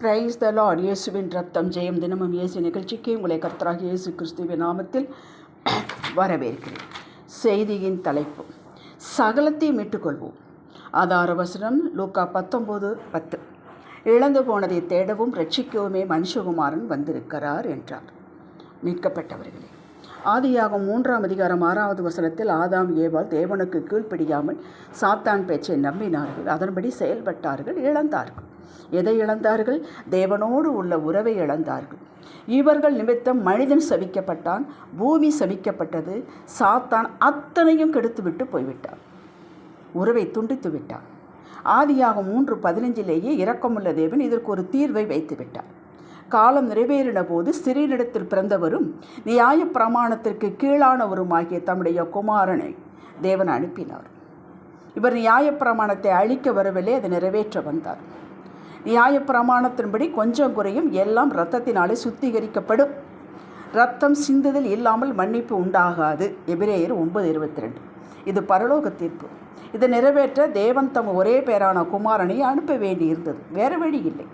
Praise the Lord இயேசுவின் ரத்தம் ஜெயம் தினமும் இயேசு நிகழ்ச்சிக்கு உங்களை கர்த்தராக இயேசு கிறிஸ்துவின் நாமத்தில் வரவேற்கிறேன். செய்தியின் தலைப்பு சகலத்தை மீட்டுக்கொள்வோம். ஆதார வசனம் லூக்கா பத்தொம்போது பத்து. இழந்து போனதை தேடவும் ரட்சிக்கவுமே மனுஷகுமாரன் வந்திருக்கிறார் என்றார். மீட்கப்பட்டவர்களே ஆதியாகும் மூன்றாம் அதிகாரம் ஆறாவது வசனத்தில் ஆதாம் ஏவால் தேவனுக்கு கீழ்ப்படியாமல் சாத்தான் பேச்சை நம்பினார்கள். அதன்படி செயல்பட்டார்கள் இழந்தார்கள். எதை இழந்தார்கள்? தேவனோடு உள்ள உறவை இழந்தார்கள். இவர்கள் நிமித்தம் மனிதன் சபிக்கப்பட்டான் பூமி சபிக்கப்பட்டது சாத்தான் அத்தனையும் கெடுத்துவிட்டு போய்விட்டான். உறவை துண்டித்து விட்டான். ஆதியாகும் மூன்று பதினஞ்சிலேயே இரக்கமுள்ள தேவன் இதற்கு ஒரு தீர்வை வைத்து விட்டார் காலம் நிறைவேறின போது சிறியிடத்தில் பிறந்தவரும் நியாய பிரமாணத்திற்கு கீழானவருமாகிய தம்முடைய குமாரனை தேவன் அனுப்பினார். இவர் நியாயப்பிரமாணத்தை அழிக்க வரவில்லை அதை நிறைவேற்ற வந்தார். நியாயப்பிரமாணத்தின்படி கொஞ்சம் குறையும் எல்லாம் இரத்தத்தினாலே சுத்திகரிக்கப்படும். ரத்தம் சிந்துதல் இல்லாமல் மன்னிப்பு உண்டாகாது. எபிரேயர் ஒன்பது இருபத்தி ரெண்டு இது பரலோக தீர்ப்பு. இதை நிறைவேற்ற தேவன் தம் ஒரே பேரான குமாரனை அனுப்ப வேண்டியிருந்தது. வேறு வழி இல்லை.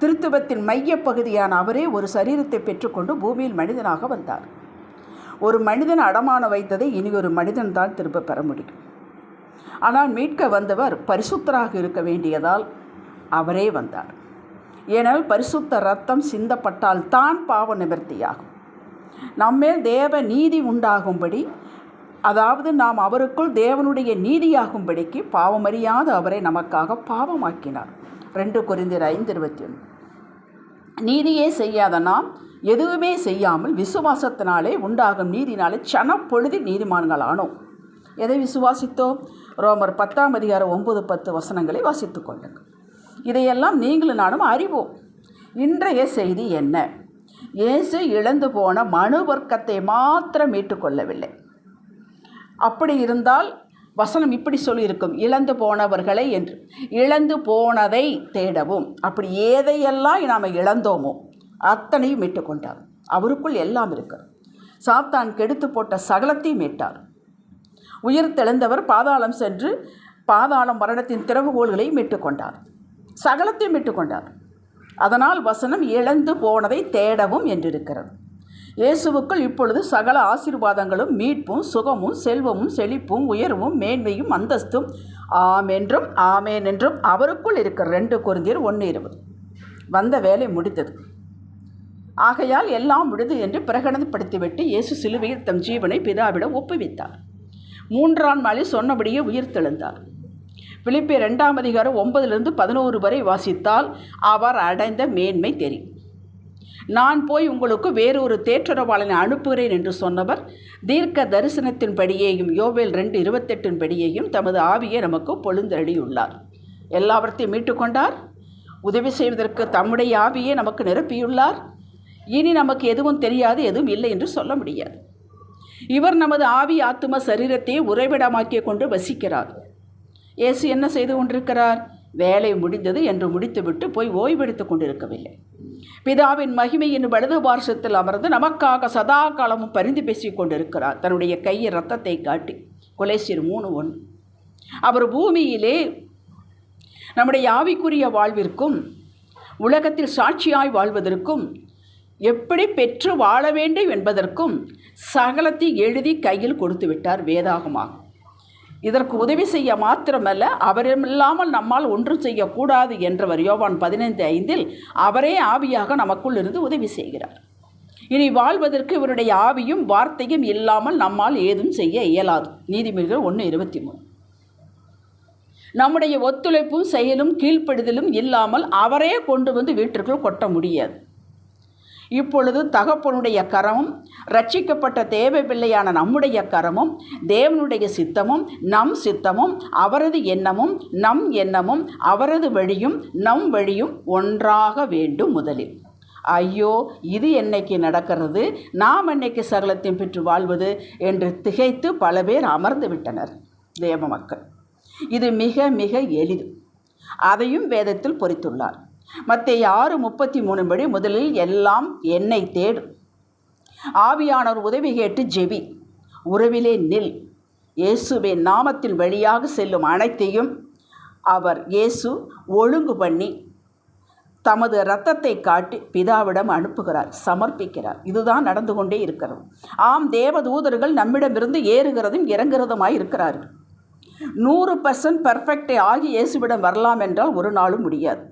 திருத்துவத்தின் மையப்பகுதியான அவரே ஒரு சரீரத்தை பெற்றுக்கொண்டு பூமியில் மனிதனாக வந்தார். ஒரு மனிதன் அடமான வைத்ததை இனி ஒரு மனிதன் தான் திரும்ப பெற முடியும். ஆனால் மீட்க வந்தவர் பரிசுத்தராக இருக்க வேண்டியதால் அவரே வந்தார். ஏனால் பரிசுத்த ரத்தம் சிந்தப்பட்டால் தான் பாவ நிவர்த்தியாகும். நம்மேல் தேவ நீதி உண்டாகும்படி அதாவது நாம் அவருக்குள் தேவனுடைய நீதியாகும்படிக்கு பாவமறியாத அவரை நமக்காக பாவமாக்கினார். ரெண்டு குறைந்தர் ஐந்து இருபத்தி ஒன்று நீதியே செய்யாத நாம் எதுவுமே செய்யாமல் விசுவாசத்தினாலே உண்டாகும் நீதினாலே சனப்பொழுதில் நீதிமான்களானோம் எதை விசுவாசித்தோம்? ரோமர் பத்தாம் அதிகாரம் ஒன்பது பத்து வசனங்களை வாசித்து கொள்ளுங்கள். இதையெல்லாம் நீங்களும் நானும் அறிவோம். இன்றைய செய்தி என்ன? இயேசு இழந்து போன மனு வர்க்கத்தை மாத்திரம் மீட்டுக்கொள்ளவில்லை அப்படி இருந்தால் வசனம் இப்படி சொல்லியிருக்கும் இழந்து போனவர்களை என்று. இழந்து போனதை தேடவும். அப்படி ஏதையெல்லாம் நாம் இழந்தோமோ அத்தனையும் மீட்டுக்கொண்டார் அவருக்குள் எல்லாம் இருக்கிறது. சாத்தான் கெடுத்து போட்ட சகலத்தையும் மீட்டார். உயிர் தெளிந்தவர் பாதாளம் சென்று பாதாளம் மரணத்தின் திறவுகோள்களை மீட்டுக்கொண்டார். சகலத்தையும் விட்டுக்கொண்டார். அதனால் வசனம் இழந்து போனதை தேடவும் என்றிருக்கிறது. இயேசுவுக்குள் இப்பொழுது சகல ஆசீர்வாதங்களும் மீட்பும் சுகமும் செல்வமும் செழிப்பும் உயர்வும் மேன்மையும் அந்தஸ்தும் ஆம் என்றும் ஆமேன் என்றும் அவருக்குள் இருக்கிற ரெண்டு குருந்தியர் ஒன்று இருபது. வந்த வேலை முடித்தது ஆகையால் எல்லாம் விடுது என்று பிரகடனப்படுத்திவிட்டு இயேசு சிலுவையில் தம் ஜீவனை பிதாவிடம் ஒப்புவித்தார். மூன்றாம் நாளில் சொன்னபடியே உயிர் தெழுந்தார். பிலிப்பிய ரெண்டாம் அதிகாரம் ஒன்பதிலிருந்து பதினோரு வரை வாசித்தால் அவர் அடைந்த மேன்மை தெரியும். நான் போய் உங்களுக்கு வேறொரு தேற்றரவாளனை அனுப்புகிறேன் என்று சொன்னவர் தீர்க்க தரிசனத்தின் படியேயும் யோவேல் ரெண்டு இருபத்தெட்டின் படியேயும் தமது ஆவியை நமக்கு பொழுந்தள்ளியுள்ளார் எல்லாவற்றையும் மீட்டுக்கொண்டார். உதவி செய்வதற்கு தம்முடைய ஆவியை நமக்கு நிரப்பியுள்ளார். இனி நமக்கு எதுவும் தெரியாது எதுவும் இல்லை என்று சொல்ல முடியாது. இவர் நமது ஆவி ஆத்தும சரீரத்தை உறைவிடமாக்கிக் கொண்டு வசிக்கிறார். இயேசு என்ன செய்து கொண்டிருக்கிறார்? வேலை முடிந்தது என்று முடித்துவிட்டு போய் ஓய்வெடுத்து கொண்டிருக்கவில்லை. பிதாவின் மகிமையின் வலது பார்சத்தில் அமர்ந்து நமக்காக சதா காலமும் பரிந்து பேசிக் கொண்டிருக்கிறார். தன்னுடைய கையை ரத்தத்தை காட்டி கொலேசியர் மூணு ஒன்று. அவர் பூமியிலே நம்முடைய ஆவிக்குரிய வாழ்விற்கும் உலகத்தில் சாட்சியாய் வாழ்வதற்கும் எப்படி பெற்று வாழ வேண்டும் என்பதற்கும் சகலத்தை எழுதி கையில் கொடுத்து விட்டார் வேதாகமாக இதற்கு உதவி செய்ய மாத்திரமல்ல அவரில்லாமல் நம்மால் ஒன்றும் செய்யக்கூடாது என்றவர் யோவான் பதினைந்து ஐந்தில் அவரே ஆவியாக நமக்குள் இருந்து உதவி செய்கிறார். இனி வாழ்வதற்கு இவருடைய ஆவியும் வார்த்தையும் இல்லாமல் நம்மால் ஏதும் செய்ய இயலாது. நீதிமன்றம் ஒன்று இருபத்தி மூணு. நம்முடைய ஒத்துழைப்பும் செயலும் கீழ்ப்படுதலும் இல்லாமல் அவரே கொண்டு வந்து வீட்டிற்குள் கொட்ட முடியாது. இப்பொழுது தகப்பனுடைய கரமும் ரட்சிக்கப்பட்ட தேவை பிள்ளையான நம்முடைய கரமும் தேவனுடைய சித்தமும் நம் சித்தமும் அவரது எண்ணமும் நம் எண்ணமும் அவரது வழியும் நம் வழியும் ஒன்றாக வேண்டும் முதலில். ஐயோ இது என்னைக்கு நடக்கிறது? நாம் என்னைக்கு சகலத்தையும் பெற்று வாழ்வது? என்று திகைத்து பல பேர் அமர்ந்து விட்டனர் தேவ மக்கள். இது மிக மிக எளிது. அதையும் வேதத்தில் பொறித்துள்ளார். மத்திய ஆறு முப்பத்தி மூணு படி முதலில் எல்லாம் என்னை தேடு. ஆவியானவர் உதவி கேட்டு ஜெபி. உறவிலே நில். இயேசுவின் நாமத்தின் வழியாக செல்லும் அனைத்தையும் அவர் இயேசு ஒழுங்கு பண்ணி தமது இரத்தத்தை காட்டி பிதாவிடம் அனுப்புகிறார் சமர்ப்பிக்கிறார். இதுதான் நடந்து கொண்டே இருக்கிறது. ஆம் தேவதூதர்கள் நம்மிடமிருந்து ஏறுகிறதும் இறங்குறதுமாய் இருக்கிறார்கள். நூறு பர்சன்ட் பர்ஃபெக்டை ஆகி இயேசுவிடம் வரலாம் என்றால் ஒரு நாளும் முடியாது.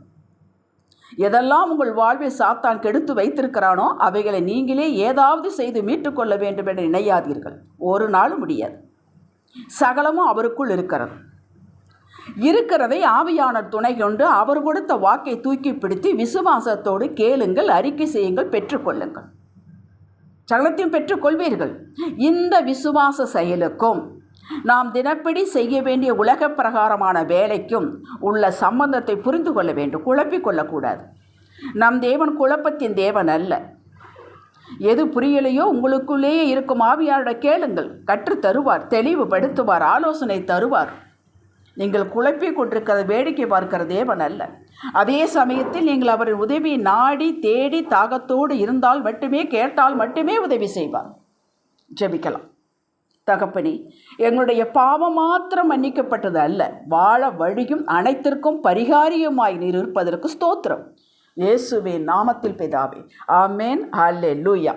எதெல்லாம் உங்கள் வாழ்வில் சாத்தான் கெடுத்து வைத்திருக்கிறானோ அவைகளை நீங்களே ஏதாவது செய்து மீட்டுக்கொள்ள வேண்டும் என்று நினையாதீர்கள். ஒரு நாளும் முடியாது. சகலமும் அவருக்குள் இருக்கிறது. இருக்கிறதை ஆவியானர் துணை கொண்டு அவர் கொடுத்த வாக்கை தூக்கி பிடித்து விசுவாசத்தோடு கேளுங்கள் அறிக்கை செய்யுங்கள் பெற்றுக்கொள்ளுங்கள் சகலத்தையும் பெற்றுக்கொள்வீர்கள் இந்த விசுவாச செயலுக்கும் நாம் தினப்படி செய்ய வேண்டிய உலக பிரகாரமான வேலைக்கும் உள்ள சம்பந்தத்தை புரிந்து கொள்ள வேண்டும் குழப்பிக் கொள்ளக்கூடாது. நம் தேவன் குழப்பத்தின் தேவன் அல்ல. எது புரியலையோ உங்களுக்குள்ளேயே இருக்கும் ஆவியாரோட கேளுங்கள். கற்றுத் தருவார் தெளிவுபடுத்துவார் ஆலோசனை தருவார். நீங்கள் குழப்பிக் கொண்டிருக்கிற வேடிக்கை பார்க்கிற தேவன் அல்ல. அதே சமயத்தில் நீங்கள் அவரின் உதவியை நாடி தேடி தாகத்தோடு இருந்தால் மட்டுமே கேட்டால் மட்டுமே உதவி செய்வார். ஜெபிக்கலாம். தகப்பனே எங்களுடைய பாவம் மாத்திரம் மன்னிக்கப்பட்டது அல்ல. வாழ வழியும் அனைத்திற்கும் பரிகாரியமாய் நீர் இருப்பதற்கு ஸ்தோத்திரம். இயேசுவே நாமத்தில் பிதாவே ஆமேன் அல்லே லூயா